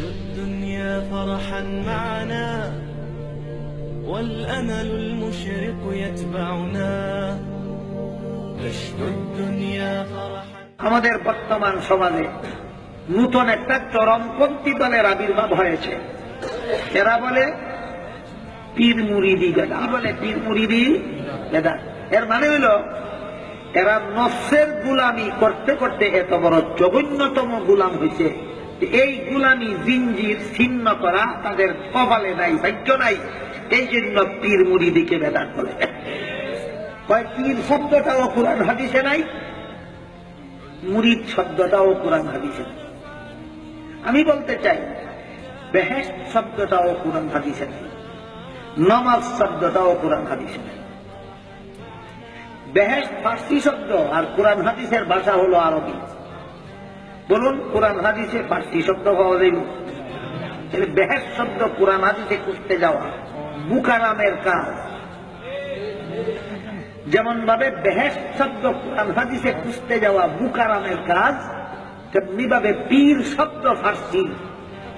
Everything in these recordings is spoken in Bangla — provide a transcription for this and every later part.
الدنيا فرحا معنا والأمل المشرق يتبعنا نشد الدنيا فرحا আমাদের বর্তমান সমাজে নূতন একটা চরমপন্থী দলের আবির্ভাব হয়েছে এরা বলে পীর মুরিদি বেদা কি বলে পীর মুরিদি বেদা এর মানে হইল এরা নফসের গুলামি করতে করতে এত বড় জঘন্যতম গুলাম হয়েছে যে এই গুলামি জিঞ্জির ছিন্ন করা তাদের কপালে নাই, ভাগ্য নাই। এই জন্য পীর মুরিদিকে বেদাত বলে। কয়, পীর শব্দটাও কোরআন হাদিসে নাই, মুরিদ শব্দটাও কোরআন হাদিসে নেই। আমি বলতে চাই বেহেস শব্দটাও কোরআন হাদিসে নাই, নমাজ শব্দটাও কোরআন হাদিসে নাই। বেহেস ফার্সি শব্দ আর কোরআন হাদিসের ভাষা হলো আরবি। বলুন, কোরআন হাদিসে ফার্সি শব্দ পাওয়া যাইব। তাহলে বেহেস শব্দ কোরআন হাদিসে খুঁজতে যাওয়া বুকারামের কাজ। যেমন ভাবে বেহেস শব্দ কোরআন হাদিসে খুঁজতে যাওয়া বুকারামের কাজ তেমনি ভাবে পীর শব্দ ফার্সি,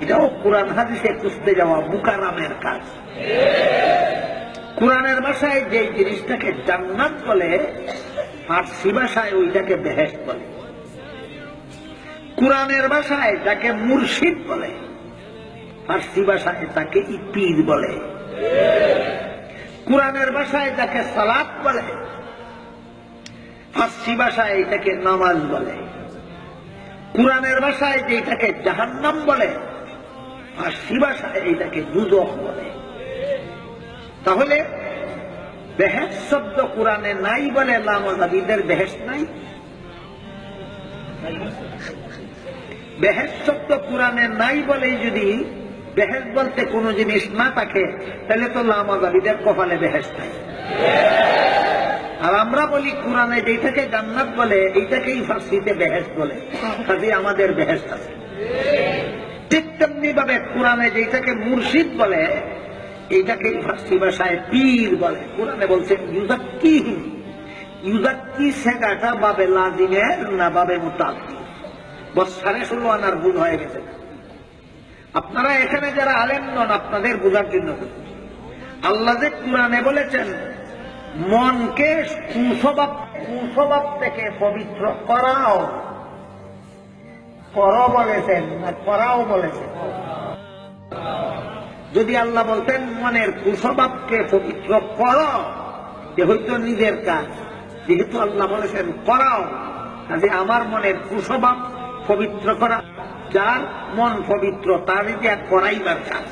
এটাও কোরআন হাদিসে খুঁজতে যাওয়া বুকারামের কাজ। কোরআনের ভাষায় যে জিনিসটাকে জান্নাত বলে, ফার্সি ভাষায় ওইটাকে বেহেস বলে। কোরআনের ভাষায় যাকে মুর্শিদ বলে। ফার্সি ভাষায় তাকে পীর বলে। কোরআনের ভাষায় যাকে সালাত বলে। ফার্সি ভাষায় এটাকে নামাজ বলে। কোরআনের ভাষায় যেটাকে জাহান্নাম বলে, ফার্সি ভাষায় এটাকে দুজক বলে। তাহলে বেহেস শব্দ কোরআনে নাই বলে লামাজাবিদের বেহেস নাই? বেহেস শব্দ কোরআনে নাই বলেই যদি বেহেস বলতে কোন জিনিস না থাকে, তাহলে তো লামাজাবিদের কপালে বেহেস নাই। আর আমরা বলি কোরআনে যেটাকে জান্নাত বলে, এইটাকেই ফার্সিতে বেহেস বলে। কাজে আমাদের বেহেস আছে। ঠিক তেমনি ভাবে কোরআনে যেটাকে মুর্শিদ বলে এইটাকে ফার্সি ভাষায় পীর বলে। কোরআনে বলছে ইউজাক্কি ইউজাক্কি শেখাটা বাবে লাজিমের না বাবে মুতাকি সাড়ে ষোলো আনার ভুল হয়ে গেছে। আপনারা এখানে যারা আলেম নন, আপনাদের বোঝার জন্য আল্লাহ যে কোরআনে বলেছেন, মনকে কুস্বভাব কুস্বভাব থেকে পবিত্র করাও। কর বলেছেন, না করাও বলেছেন। যদি আল্লাহ বলতেন, মনের কুস্বভাবকে পবিত্র করো যে হয়তো নিজের কাজ। যেহেতু আল্লাহ বলেছেন, করাও। কাজে আমার মনের কুস্বভাব পবিত্র করা। যার মন পবিত্র, তার যে করাইবার কাজ।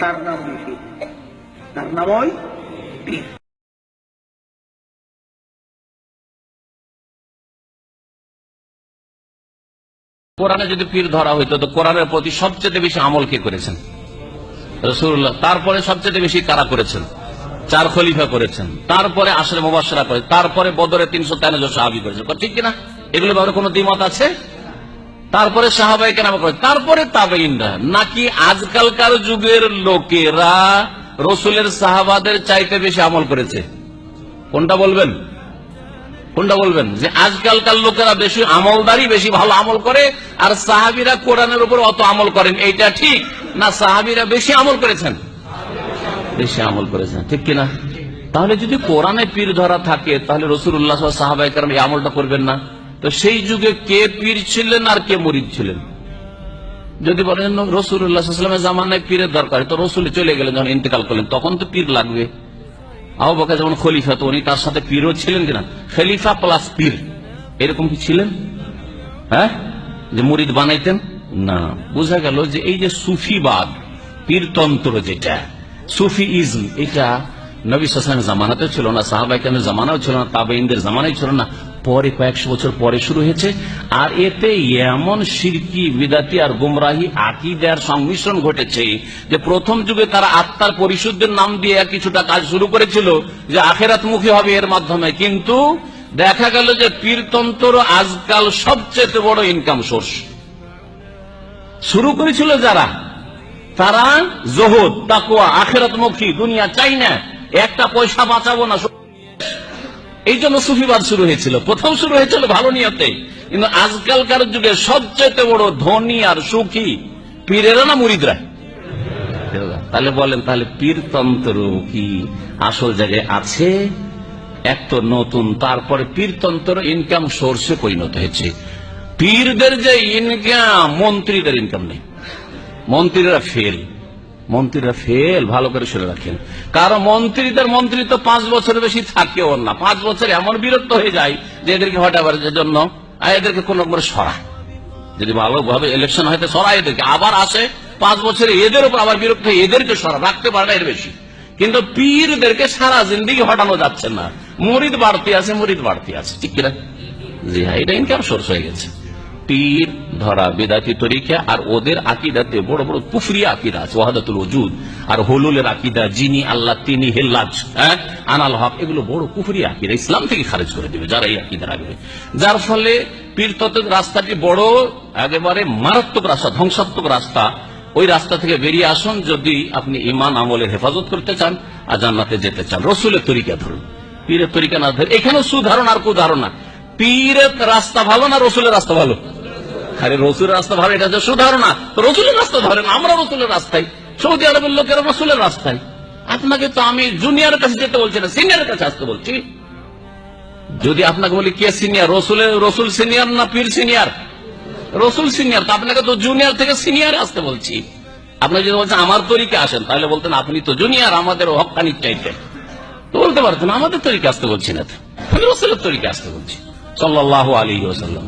তার নাম বেশি তার নাম ওই পীর। কোরআনে যদি পীর ধরা হইতো, তো কোরআনের প্রতি সবচেয়ে বেশি আমল কে করেছেন? রসুল্লাহ তারপরে সবচেয়ে বেশি কারা করেছেন? চার খলিফা করেছেন। তারপরে আসলে মুবাসরা করে তারপরে বদরে তিনশো তেরো জন সাহাবি করেছেন। ঠিক কিনা? এগুলো ব্যাপারে কোনো দ্বিমত আছে? তারপরে সাহাবাই কেন তারপরে তাবেইনরা নাকি আজকালকার যুগের লোকেরা রসুলের সাহাবাদের চাইতে বেশি আমল করেছে? কোনটা বলবেন? কোনটা বলবেন? যে আজকালকার লোকেরা বেশি আমলদারি বেশি ভালো আমল করে, আর সাহাবিরা কোরআনের উপর অত আমল করেন, এইটা ঠিক? না, সাহাবিরা বেশি আমল করেছেন? বেশি আমল করেছেন, ঠিক কিনা? তাহলে যদি কোরআনে পীর ধরা থাকে, তাহলে রসুল্লাহ সাহাবাই কারণ এই আমলটা করবেন না? তো সেই যুগে কে পীর ছিলেন আর কে মরিদ ছিলেন? যদি বলেন রসুল্লাহামের জামানায় পীরের দরকার, তো রসুল চলে গেলেন যখন ইন্তেকাল করলেন, তখন তো পীর লাগবে। বকা যেমন খলিফা, তো উনি তার সাথে পীরও ছিলেন কিনা? খলিফা প্লাস পীর, এরকম কি ছিলেন? হ্যাঁ? যে মুরিদ বানাইতেন? না। বোঝা গেল যে এই যে সুফিবাদ, পীরতন্ত্র যেটা সুফি ইজম এটা নবী সাসলামের জামানাতেও ছিল না সাহাবাইকানের জামানাও ছিল না তাবেইনদের জামানাই ছিল না। পরে কয়েকশো বছর পরে শুরু হয়েছে। আর এতে এমন সিরকি, বিদাতি আর গুমরাহি আকিদার সংমিশ্রণ ঘটেছে যে প্রথম যুগে তারা আত্মার পরিশুদ্ধের নাম দিয়ে কিছুটা কাজ শুরু করেছিল যে আখেরাতমুখী হবে এর মাধ্যমে। কিন্তু দেখা গেল যে পীরতন্ত্র আজকাল সবচেয়ে বড় ইনকাম সোর্স শুরু করেছিল যারা? তারা জোহদ তাকুয়া আখেরাত মুখী দুনিয়া চাই না একটা পয়সা বাঁচাবো না এই জন্য সুফিবাদ শুরু হয়েছিল। প্রথম শুরু হয়েছিল ভালো নিয়তে। কিন্তু আজকালকার যুগে সবচেয়ে বড় ধনী আর সুখী পীরেরা না মুরিদরা? তাহলে বলেন, তাহলে পীরতন্ত্র কি? আসল জায়গায় আছে, এক তো নতুন, তারপরে পীরতন্ত্র ইনকাম সোর্সে পরিণত হয়েছে। পীরদের যে ইনকাম মন্ত্রীদের ইনকাম নেই। মন্ত্রীরা ফেল মন্ত্রীরা ফেল, ভালো করে শুনে রাখেন। কারণ মন্ত্রীদের মন্ত্রী তো পাঁচ বছরের বেশি থাকেও না। পাঁচ বছর এমন বিরক্ত হয়ে যায় যে এদেরকে হটাবার জন্য এদেরকে কোন করে সরা। যদি ভালোভাবে ইলেকশন হয়তো সরা এদেরকে। আবার আসে, পাঁচ বছরে এদের উপর আবার বিরক্ত হয়ে এদেরকে সরা। রাখতে পারে না এর বেশি। কিন্তু পীরদেরকে সারা জিন্দিগি হটানো যাচ্ছে না। মরিদ বাড়তি আছে, মরিদ বাড়তি আছে। ঠিক কিনা? জি হ্যাঁ এটা ইনকাম সোর্স হয়ে গেছে। পীর, ধরা বেদাতি তরিকা, আর ওদের আকিদাতে বড় বড় কুফরি আকিদা আছে, ওয়াহাদাতুল ওজুদ। আর হলুলের আকিদা যিনি আল্লাহ, তিনি, হেল্লাজ হ্যাঁ? আনাল হক, এগুলো বড় কুফরি আকিদা, ইসলাম থেকে খারেজ করে দিবে যারা এই আকিদা রাখবে যার ফলে পীর তত্ত্বের রাস্তাটি বড়, একেবারে মারাত্মক রাস্তা, ধ্বংসাত্মক রাস্তা। ওই রাস্তা থেকে বেরিয়ে আসুন, যদি আপনি ইমান আমলের হেফাজত করতে চান, আর জান্নাতে যেতে চান। রসুলের তরিকা ধরুন। পীরের তরিকা না ধরে, এখানেও সুধারণ আর কুধারণ পীরের রাস্তা ভালো না রসুলের রাস্তা ভালো? আরে রসুলের রাস্তা ভালো এটা যে সুধারণা রসুলের রাস্তা ধরেন আমরা রসুলের রাস্তায়। সৌদি আরবের লোকেরা রসুলের রাস্তায়। আপনাকে তো আমি জুনিয়রের কাছে যেতে বলছি না সিনিয়রের কাছে আসতে বলছি। যদি আপনাকে বলি, কে সিনিয়র রসুলের রসুল সিনিয়র না পীর সিনিয়র রসুল সিনিয়র তো আপনাকে তো জুনিয়র থেকে সিনিয়র আসতে বলছি। আপনি যদি বলছেন, আমার তরিকে আসেন তাহলে বলতেন, আপনি তো জুনিয়র আমাদের হকানি চাইতেন তো বলতে পারতেন, আমাদের তরিকে আসতে বলছি না আমি রসুলের তরিকে আসতে বলছি। সাল্লাহ আলী ওসাল্লাম